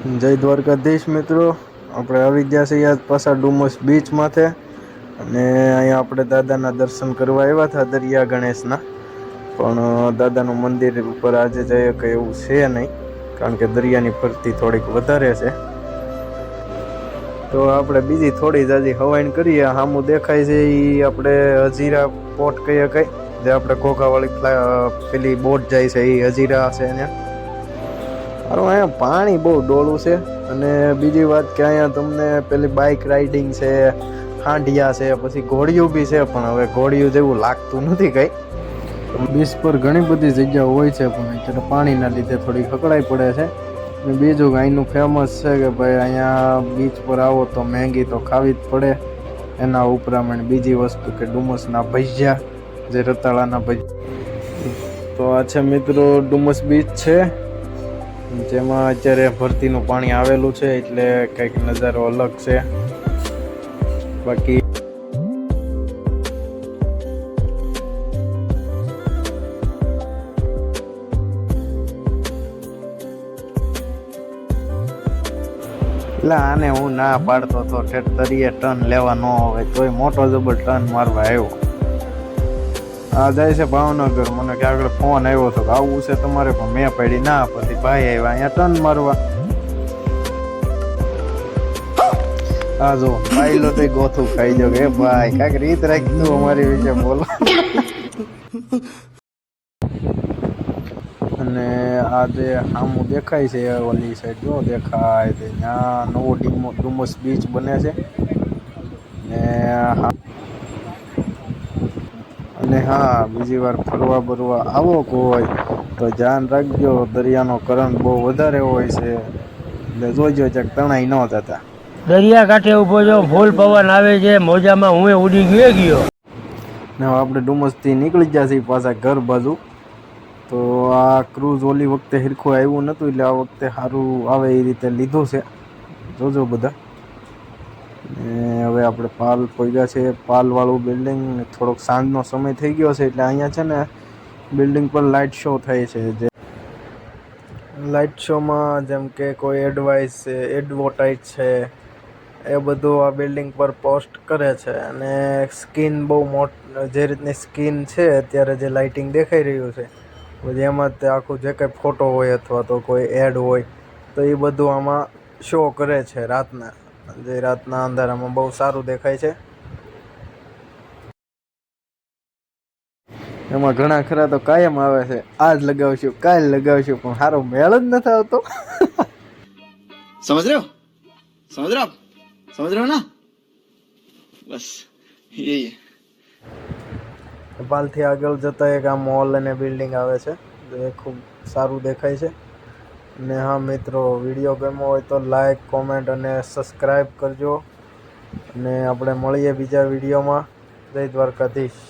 જય દ્વારકાધીશ મિત્રો. આપણે આવી ગયા છીએ પાછા ડુમસ બીચ માથે. અને અહીંયા આપણે દાદાના દર્શન કરવા આવ્યા હતા દરિયા ગણેશના. પણ દાદાનું મંદિર ઉપર આજે જઈએ કે એવું છે નહીં. કારણ કે દરિયાની ફરતી થોડીક વધારે છે. તો આપણે બીજી થોડી જાજી હવાઈન કરીએ. સામું દેખાય છે એ આપણે હજીરા પોર્ટ કહીએ કંઈ. જે આપણે ઘોઘાવાળી પેલી બોટ જાય છે એ હજીરા છે અહીંયા હારું અહીંયા પાણી બહુ ડોળું છે અને બીજી વાત કે અહીંયા તમને પેલી બાઇક રાઇડિંગ છે, હાંડિયા છે, પછી ઘોડિયું બી છે, પણ હવે ઘોડિયું જેવું લાગતું નથી કંઈ. બીચ પર ઘણી બધી જગ્યાઓ હોય છે, પણ અત્યારે પાણીના લીધે થોડી ખકડાઈ પડે છે. અને બીજું અહીંનું ફેમસ છે કે ભાઈ અહીંયા બીચ પર આવો તો મહેંગી તો ખાવી જ પડે. એના ઉપરાંત બીજી વસ્તુ કે ડુમસના ભજીયા, જે રતાળાના ભજીયા તો આ છે મિત્રો ડુમસ બીચ છે. જેમાં અત્યારે ભરતીનું પાણી આવેલું છે, એટલે કંઈક નજારો અલગ છે. બાકી એટલે આને હું ના પાડતો તો ઠેઠ તરીએ ટન લેવા ન હોય તોય મોટો જબર ટર્ન મારવા આવ્યો. આ જાય છે ભાવનગર. મને કે આગળ ફોન આવ્યો હતો કે આવું છે તમારે, પણ મેં પાડી ના, પછી ભાઈ આવ્યા. અહીંયા ટર્ન મારવા. હા જો ભાઈ લો તો ગોથું ખાઈ જો કે ભાઈ, કાંઈક રીત રાખતું અમારી વિશે બોલો. અને આ જે સામું દેખાય છે ઓલી સાઈડ જો દેખાય છે. ત્યાં નવો ડીમો ડુમસ બીચ બને છે. ને અને હા બીજી વાર ફરવા બરવા આવો કોઈ તો ધ્યાન રાખજો. દરિયાનો કરંટ બહુ વધારે હોય છે. એટલે જોજો ચક તણાઈ ન થતા દરિયા કાંઠે ઊભો જો ફૂલ પવન આવે છે. મોજામાં હું ઉડી ગયો ગયો. ને આપણે ડુમસથી નીકળી ગયા છીએ પાછા ઘર બાજુ. તો આ ક્રૂઝ ઓલી વખતે હિરખું આવ્યું નહોતું એટલે આ વખતે સારું આવે એ રીતે લીધું છે. જોજો બધા. હવે આપણે પાલ પહોંચ્યા છે, પાલવાળું બિલ્ડિંગ થોડોક સાંજનો સમય થઈ ગયો છે એટલે અહીંયા છે ને બિલ્ડિંગ પર લાઇટ શો થાય છે જે લાઇટ શોમાં જેમ કે કોઈ એડવાઇસ છે એડવર્ટાઇઝ છે, એ બધું આ બિલ્ડિંગ પર પોસ્ટ કરે છે અને સ્કીન બહુ મોટ, જે રીતની સ્કીન છે અત્યારે જે લાઇટિંગ દેખાઈ રહ્યું છે, પછી એમાં તે આખું જે કંઈ ફોટો હોય અથવા તો કોઈ એડ હોય, તો એ બધું આમાં શો કરે છે રાતના. જે રાતના અંધારામાં બહુ સારું દેખાય છે. એમાં ઘણા ખરા તો કાયમ આવે છે. આજ લગાવશું કાલ લગાવશું પણ સારો મેળ જ નથી આવતો. સમજ રહ્યો? સમજ રહ્યો? સમજ રહ્યો ના? બસ એ પાલથી આગળ જતા એક આ મોલ અને બિલ્ડિંગ આવે છે. જે ખૂબ સારું દેખાય છે. ને હા મિત્રો, વીડિયો ગમ્યો હોય તો લાઈક કોમેન્ટ અને સબસ્ક્રાઈબ કરજો. અને આપણે મળીએ બીજા વિડીયોમાં. જય દ્વારકાધીશ.